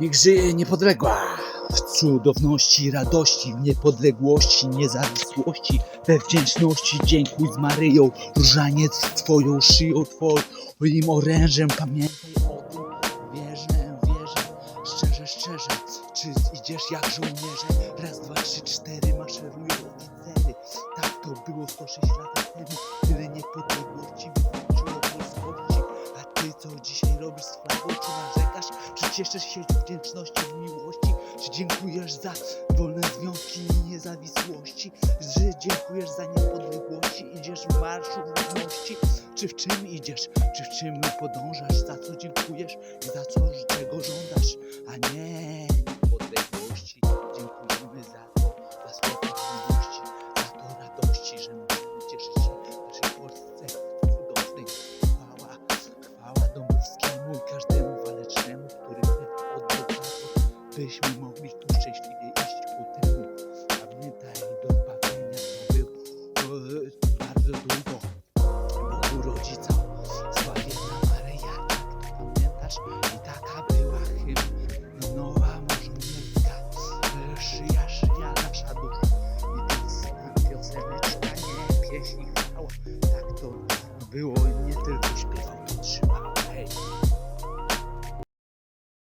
Niech żyje niepodległa w cudowności, radości, w niepodległości, niezawisłości, we wdzięczności. Dziękuj z Maryją, różaniec twoją szyją, twoim orężem. Pamiętaj o tym, wierzę, wierzę, szczerze, szczerze. Czy idziesz jak żołnierze? Raz, dwa, trzy, cztery, maszerują oficery. Tak to było 106 lat temu, tyle niepodległości robisz flagą? Czy narzekasz? Czy cieszysz się wdzięczności, w miłości? Czy dziękujesz za wolne związki i niezawisłości? Że dziękujesz za niepodległości? Idziesz w marszu wolności? Czy w czym idziesz? Czy w czym podążasz? Za co dziękujesz i za co czego żądasz? A nie byśmy mogli tu szczęśliwie iść ku temu. Pamiętaj, do bawienia to był bardzo długo. Bogu rodzica, sławienna Maryja, jak to pamiętasz? I taka była hymn, nowa możniewka, e, szyja, szyja nasza dusza. I to nam pioseneczka, nie pieśń i chwała. Tak to było nie tylko